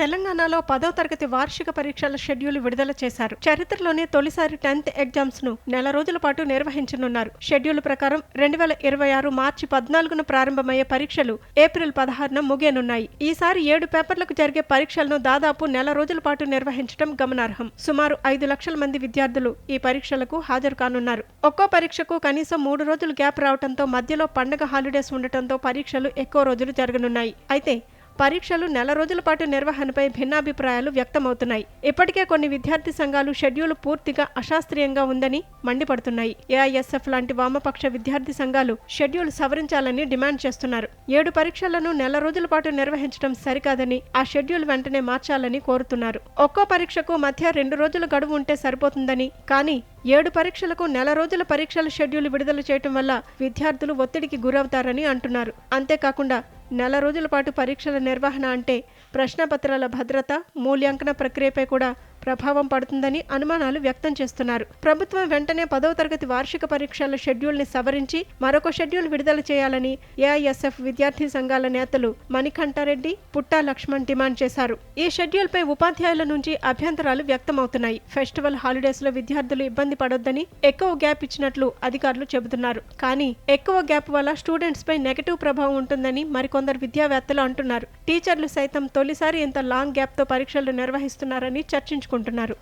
తెలంగాణలో పదో తరగతి వార్షిక పరీక్షల షెడ్యూల్ విడుదల చేశారు. చరిత్రలోనే తొలిసారి టెన్త్ ఎగ్జామ్స్ను నెల రోజుల పాటు నిర్వహించనున్నారు. షెడ్యూల్ ప్రకారం రెండు వేల ఇరవై ఆరు మార్చి పద్నాలుగున ప్రారంభమయ్యే పరీక్షలు ఏప్రిల్ పదహారున ముగియనున్నాయి. ఈసారి ఏడు పేపర్లకు జరిగే పరీక్షలను దాదాపు నెల రోజుల పాటు నిర్వహించడం గమనార్హం. సుమారు ఐదు లక్షల మంది విద్యార్థులు ఈ పరీక్షలకు హాజరు కానున్నారు. ఒక్కో పరీక్షకు కనీసం మూడు రోజులు గ్యాప్ రావడంతో మధ్యలో పండగ హాలిడేస్ ఉండటంతో పరీక్షలు ఎక్కువ రోజులు జరగనున్నాయి. అయితే పరీక్షలు నెల రోజుల పాటు నిర్వహణపై భిన్నాభిప్రాయాలు వ్యక్తమవుతున్నాయి. ఇప్పటికే కొన్ని విద్యార్థి సంఘాలు షెడ్యూల్ పూర్తిగా అశాస్త్రీయంగా ఉందని మండిపడుతున్నాయి. ఏఐఎస్ఎఫ్ లాంటి వామపక్ష విద్యార్థి సంఘాలు షెడ్యూల్ సవరించాలని డిమాండ్ చేస్తున్నారు. ఏడు పరీక్షలను నెల రోజుల పాటు నిర్వహించడం సరికాదని ఆ షెడ్యూల్ వెంటనే మార్చాలని కోరుతున్నారు. ఒక్కో పరీక్షకు మధ్య రెండు రోజుల గడువు ఉంటే సరిపోతుందని కానీ ఏడు పరీక్షలకు నెల రోజుల పరీక్షల షెడ్యూల్ విడుదల చేయటం వల్ల విద్యార్థులు ఒత్తిడికి గురవుతారని అంటున్నారు. అంతేకాకుండా నెల రోజుల పాటు పరీక్షల నిర్వహణ అంటే ప్రశ్నపత్రాల భద్రత మూల్యాంకన ప్రక్రియపై కూడా ప్రభావం పడుతుందని అనుమానాలు వ్యక్తం చేస్తున్నారు. ప్రభుత్వం వెంటనే పదవ తరగతి వార్షిక పరీక్షల షెడ్యూల్ని సవరించి మరొక షెడ్యూల్ విడుదల చేయాలని ఏఐఎస్ఎఫ్ విద్యార్థి సంఘాల నేతలు మణికంఠారెడ్డి పుట్టా లక్ష్మణ్ డిమాండ్ చేశారు. ఈ షెడ్యూల్పై ఉపాధ్యాయుల నుంచి అభ్యంతరాలు వ్యక్తమవుతున్నాయి. ఫెస్టివల్ హాలిడేస్లో విద్యార్థులు ఇబ్బంది పడొద్దని ఎక్కువ గ్యాప్ ఇచ్చినట్లు అధికారులు చెబుతున్నారు. కానీ ఎక్కువ గ్యాప్ వల్ల స్టూడెంట్స్ పై నెగటివ్ ప్రభావం ఉంటుందని మరికొందరు విద్యావేత్తలు అంటున్నారు. టీచర్లు సైతం తొలిసారి ఇంత లాంగ్ గ్యాప్తో పరీక్షలు నిర్వహిస్తున్నారని చర్చించుకున్నారు చర్చించుకుంటున్నారు